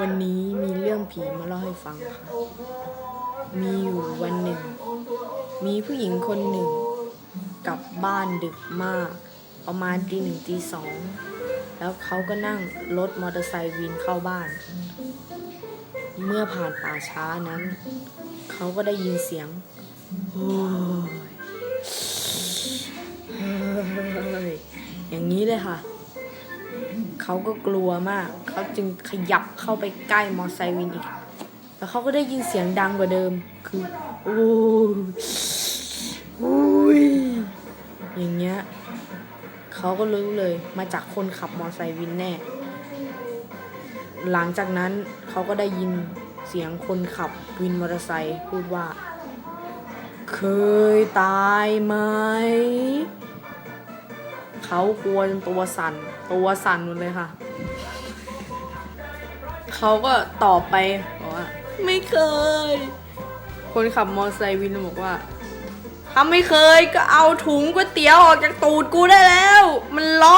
วันนี้มีเรื่องผีมาเล่าให้ฟังค่ะ มีอยู่วันหนึ่ง มีผู้หญิงคนหนึ่ง กลับบ้านดึกมาก ประมาณตีหนึ่งตีสอง แล้วเขาก็นั่งรถมอเตอร์ไซค์วินเข้าบ้าน เมื่อผ่านป่าช้านั้น เขาก็ได้ยินเสียงโอ้ยเฮ้ยอย่างนี้เลยค่ะ เขาก็กลัวมาก เขาจึงขยับเข้าไปใกล้มอไซค์วินอีก แล้วเขาก็ได้ยินเสียงดังกว่าเดิม คือโอ้ยโอ้ยอย่างเงี้ยเขาก็รู้เลยมาจากคนขับมอไซค์วินแน่ หลังจากนั้นเขาก็ได้ยินเสียงคนขับวินมอเตอร์ไซค์พูดว่า เคยตายไหม เขากลัวจนตัวสั่นตัวสั่นหมดเลยค่ะ เขาก็ตอบไปบอกว่าไม่เคย คนขับมอเตอร์ไซค์วินบอกว่าถ้าไม่เคยก็เอาถุงก๋วยเตี๋ยวออกจากตูดกูได้แล้ว มันร้อน